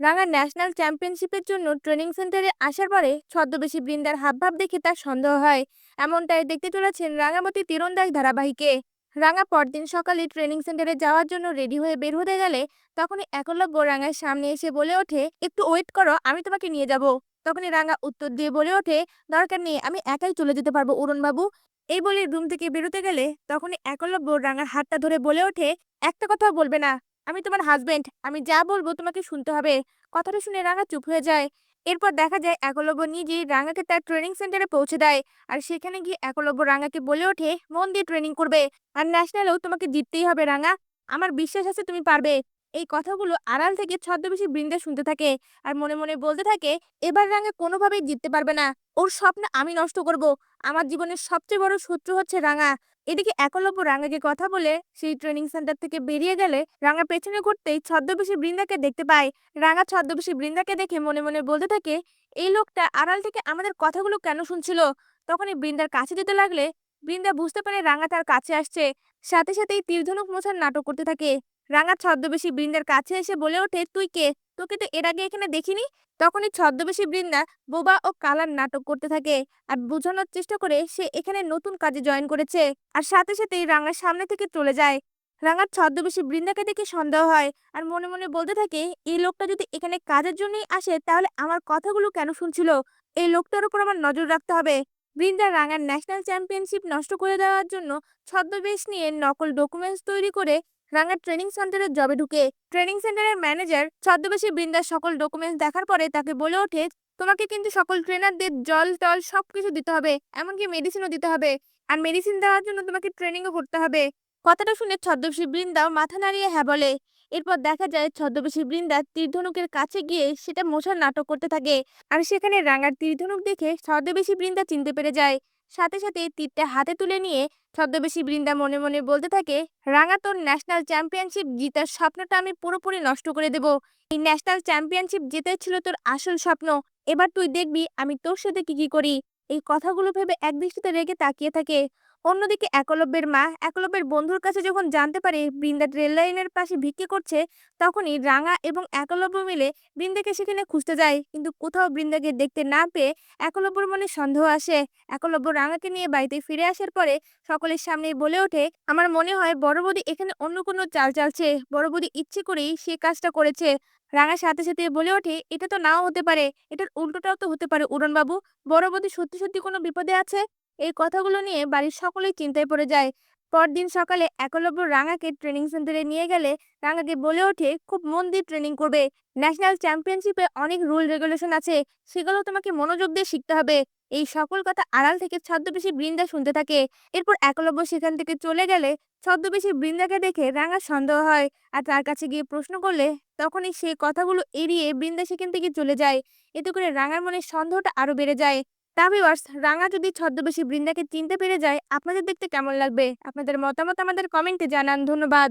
রাঙা ন্যাশনাল চ্যাম্পিয়নশিপের জন্য ট্রেনিং সেন্টারে আসার পরে ছদ্মবেশী বৃন্দার হাবভাব দেখে তার সন্দেহ হয়। এমনটাই দেখতে চলেছেন রাঙামতি তীরন্দাজ ধারাবাহিকে। রাঙা পরদিন সকালে ট্রেনিং সেন্টারে যাওয়ার জন্য রেডি হয়ে বের হতে গেলে তখনই একলব্য রাঙার সামনে এসে বলে ওঠে, একটু ওয়েট করো, আমি তোমাকে নিয়ে যাব। তখনই রাঙা উত্তর দিয়ে বলে ওঠে, দরকার নেই, আমি একাই চলে যেতে পারব অরুণ বাবু এই বলে রুম থেকে বেরোতে গেলে তখনই একলব্য রাঙার হাতটা ধরে বলে ওঠে, একটা কথা বলবে না। আমি তোমার হাজবেন্ড আমি যা বলব তোমাকে শুনতে হবে। কথাটা শুনে রাঙা চুপ হয়ে যায়। এরপর দেখা যায় একলব্য নিজেই রাঙাকে তার ট্রেনিং সেন্টারে পৌঁছে দেয় আর সেখানে গিয়ে একলব্য রাঙাকে বলে ওঠে, মন দিয়ে ট্রেনিং করবে। আর ন্যাশনালেও তোমাকে জিততেই হবে রাঙা। আমার বিশ্বাস আছে তুমি পারবে। এই কথাগুলো আড়াল থেকে ছদ্মবেশী বৃন্দা শুনতে থাকে আর মনে মনে বলতে থাকে, এবার রাঙা কোনোভাবেই জিততে পারবে না। ওর স্বপ্ন আমি নষ্ট করব। আমার জীবনের সবচেয়ে বড় শত্রু হচ্ছে রাঙা। এদিকে একলব্য রাঙাকে কথা বলে সেই ট্রেনিং সেন্টার থেকে বেরিয়ে গেলে রাঙা পেছনে ঘুরতেই ছদ্মবেশী বৃন্দাকে দেখতে পায়। রাঙা ছদ্মবেশী বৃন্দাকে দেখে মনে মনে বলতে থাকে, এই লোকটা আড়াল থেকে আমাদের কথাগুলো কেন শুনছিল? তখনই বৃন্দার কাছে যেতে লাগলে বৃন্দা বুঝতে পারে রাঙা তার কাছে আসছে। সাথে সাথেই তীরধনুক মোছার নাটক করতে থাকে। রাঙা ছদ্মবেশী বৃন্দার কাছে এসে বলে ওঠে, তুই কে? তোকে তো এর আগে এখানে দেখিনি? তখনই ছদ্মবেশী বৃন্দা বোবা ও কালার নাটক করতে থাকে আর বোঝানোর চেষ্টা করে সে এখানে নতুন কাজে জয়েন করেছে আর সাথে সাথেই রাঙার সামনে থেকে চলে যায়। রাঙার ছদ্মবেশী বৃন্দাকে দেখে সন্দেহ হয় আর মনে মনে বলতে থাকে, এই লোকটা যদি এখানে কাজের জন্যই আসে তাহলে আমার কথাগুলো কেন শুনছিল? এই লোকটার উপর আমার নজর রাখতে হবে। বৃন্দা রাঙার ন্যাশনাল চ্যাম্পিয়নশিপ নষ্ট করে দেওয়ার জন্য ছদ্মবেশ নিয়ে নকল ডকুমেন্টস তৈরি করে রাঙার ট্রেনিং সেন্টারের জবে ঢুকে। ট্রেনিং সেন্টারের ম্যানেজার ছদ্মবেশী বৃন্দার সকল ডকুমেন্টস দেখার পরে তাকে বলে ওঠে, তোমাকে কিন্তু সকল ট্রেনারদের জল টল সবকিছু দিতে হবে, এমনকি মেডিসিনও দিতে হবে। আর মেডিসিন দেওয়ার জন্য তোমাকে ট্রেনিংও করতে হবে। কথাটা শুনে ছদ্মবেশী বৃন্দাও মাথা নাড়িয়ে হ্যাঁ বলে। এরপর দেখা যায় ছদ্মবেশী বৃন্দা তীরধনুকের কাছে গিয়ে সেটা মোছার নাটক করতে থাকে আর সেখানে রাঙার তীরধনুক দেখে ছদ্মবেশী বৃন্দা চিনতে পেরে যায়। সাথে সাথে তীরটা হাতে তুলে নিয়ে ছদ্মবেশী বৃন্দা মনে মনে বলতে থাকে, রাঙা তোর ন্যাশনাল চ্যাম্পিয়নশিপ জিতার স্বপ্নটা আমি পুরোপুরি নষ্ট করে দেব। এই ন্যাশনাল চ্যাম্পিয়নশিপ জিতে ছিল তোর আসল স্বপ্ন। এবার তুই দেখবি আমি তোর সাথে কি কি করি। এই কথাগুলো ভেবে একদৃষ্টিতে রেগে তাকিয়ে থাকে। অন্যদিকে একলব্যের মা একলব্যের বন্ধুর কাছে যখন জানতে পারে বৃন্দা রেল লাইনের পাশে ভিক্ষে করছে, তখনই রাঙা এবং একলব্য মিলে বৃন্দাকে সেখানে খুঁজতে যায়। কিন্তু কোথাও বৃন্দাকে দেখতে না পেয়ে একলব্যর মনে সন্দেহ আসে। একলব্য রাঙাকে নিয়ে বাড়িতে ফিরে আসার পরে সকলের সামনে বলে ওঠে, আমার মনে হয় বড় বৌদি এখানে অন্য কোনো চাল চালছে। বড় বৌদি ইচ্ছে করেই সে কাজটা করেছে। রাঙার সাথে সাথে বলে ওঠে, এটা তো নাও হতে পারে। এটার উল্টোটাও তো হতে পারে উড়নবাবু বড় বৌদি সত্যি সত্যি কোনো বিপদে আছে? এই কথাগুলো নিয়ে বাড়ির সকলেই চিন্তায় পড়ে যায়। পরদিন সকালে একলব্য রাঙাকে ট্রেনিং সেন্টারে নিয়ে গেলে রাঙাকে বলে ওঠে, খুব মন দিয়ে ট্রেনিং করবে। ন্যাশনাল চ্যাম্পিয়নশিপে অনেক রুল রেগুলেশন আছে। সেগুলো তোমাকে মনোযোগ দিয়ে শিখতে হবে। এই সকল কথা আড়াল থেকে ছদ্মবেশী বৃন্দা শুনতে থাকে। এরপর একলব্য সেখান থেকে চলে গেলে ছদ্মবেশী বৃন্দাকে দেখে রাঙা সন্দেহ হয় আর তার কাছে গিয়ে প্রশ্ন করলে তখনই সে কথাগুলো এড়িয়ে বৃন্দা সেখান থেকে চলে যায়। এতে করে রাঙার মনে সন্দেহটা আরও বেড়ে যায়। তা রাঙা যদি ছদ্মবেশী বৃন্দাকে চিনতে পেরে যায়, আপনাদের দেখতে কেমন লাগবে? আপনাদের মতামত আমাদের কমেন্টে জানান, ধন্যবাদ।